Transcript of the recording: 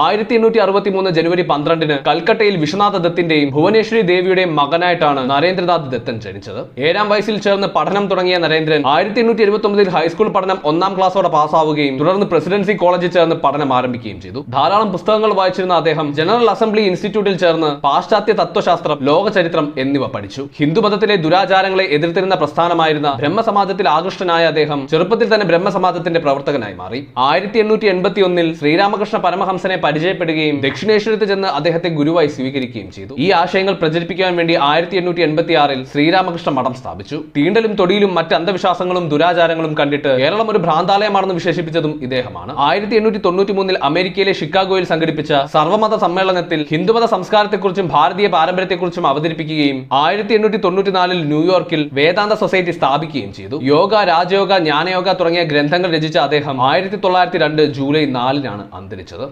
ആയിരത്തി എണ്ണൂറ്റി അറുപത്തി മൂന്ന് ജനുവരി പന്ത്രണ്ടിന് കൽക്കട്ടയിൽ വിശ്വനാഥ ദത്തിന്റെയും ഭുവനേശ്വരി ദേവിയുടെയും മകനായിട്ടാണ് നരേന്ദ്രനാഥ് ദത്തൻ ജനിച്ചത്. ഏഴാം വയസ്സിൽ ചേർന്ന് പഠനം തുടങ്ങിയ നരേന്ദ്രൻ ആയിരത്തി എണ്ണൂറ്റി ഹൈസ്കൂൾ പഠനം ഒന്നാം ക്ലാസ്സോടെ പാസ്സാവുകയും തുടർന്ന് പ്രസിഡൻസി കോളേജിൽ ചേർന്ന് പഠനം ആരംഭിക്കുകയും ചെയ്തു. ധാരാളം പുസ്തകങ്ങൾ വായിച്ചിരുന്ന അദ്ദേഹം ജനറൽ അസംബ്ലി ഇൻസ്റ്റിറ്റ്യൂട്ടിൽ ചേർന്ന് പാശ്ചാത്യ തത്വശാസ്ത്രം ലോകചരിത്രം എന്നിവ പഠിച്ചു. ഹിന്ദുമതത്തിലെ ദുരാചാരങ്ങളെ എതിർത്തിരുന്ന പ്രസ്ഥാനമായിരുന്ന ബ്രഹ്മസമാജത്തിൽ ആകൃഷ്ടനായ അദ്ദേഹം ചെറുപ്പത്തിൽ തന്നെ ബ്രഹ്മസമാജത്തിന്റെ പ്രവർത്തകനായി മാറി. ആയിരത്തി എണ്ണൂറ്റി എൺപത്തി ഒന്നിൽ ശ്രീരാമകൃഷ്ണ പരമഹംസനെ പരിചയപ്പെടുകയും ദക്ഷിണേശ്വരത്ത് ചെന്ന് അദ്ദേഹത്തെ ഗുരുവായി സ്വീകരിക്കുകയും ചെയ്തു. ഈ ആശയങ്ങൾ പ്രചരിപ്പിക്കാൻ വേണ്ടി ആയിരത്തി എണ്ണൂറ്റി എൺപത്തി ആറിൽ ശ്രീരാമകൃഷ്ണ മഠം സ്ഥാപിച്ചു. തീണ്ടലും തൊടിയിലും മറ്റ് അന്ധവിശ്വാസങ്ങളും ദുരാചാരങ്ങളും കണ്ടിട്ട് കേരളം ഒരു ഭ്രാന്താലയമാണെന്ന് വിശേഷിപ്പിച്ചതും ഇദ്ദേഹമാണ്. ആയിരത്തി എണ്ണൂറ്റി തൊണ്ണൂറ്റി മൂന്നിൽ അമേരിക്കയിലെ ഷിക്കാഗോയിൽ സംഘടിപ്പിച്ച സർവമത സമ്മേളനത്തിൽ ഹിന്ദുമത സംസ്കാരത്തെക്കുറിച്ചും ഭാരതീയ പാരമ്പര്യത്തെക്കുറിച്ചും അവതരിപ്പിക്കുകയും ആയിരത്തി എണ്ണൂറ്റി തൊണ്ണൂറ്റിനാലിൽ ന്യൂയോർക്കിൽ വേദാന്ത സൊസൈറ്റി സ്ഥാപിക്കുകയും ചെയ്തു. യോഗ രാജയോഗ ജ്ഞാനയോഗ തുടങ്ങിയ ഗ്രന്ഥങ്ങൾ രചിച്ച അദ്ദേഹം ആയിരത്തി തൊള്ളായിരത്തി രണ്ട് ജൂലൈ നാലിനാണ് അന്തരിച്ചത്.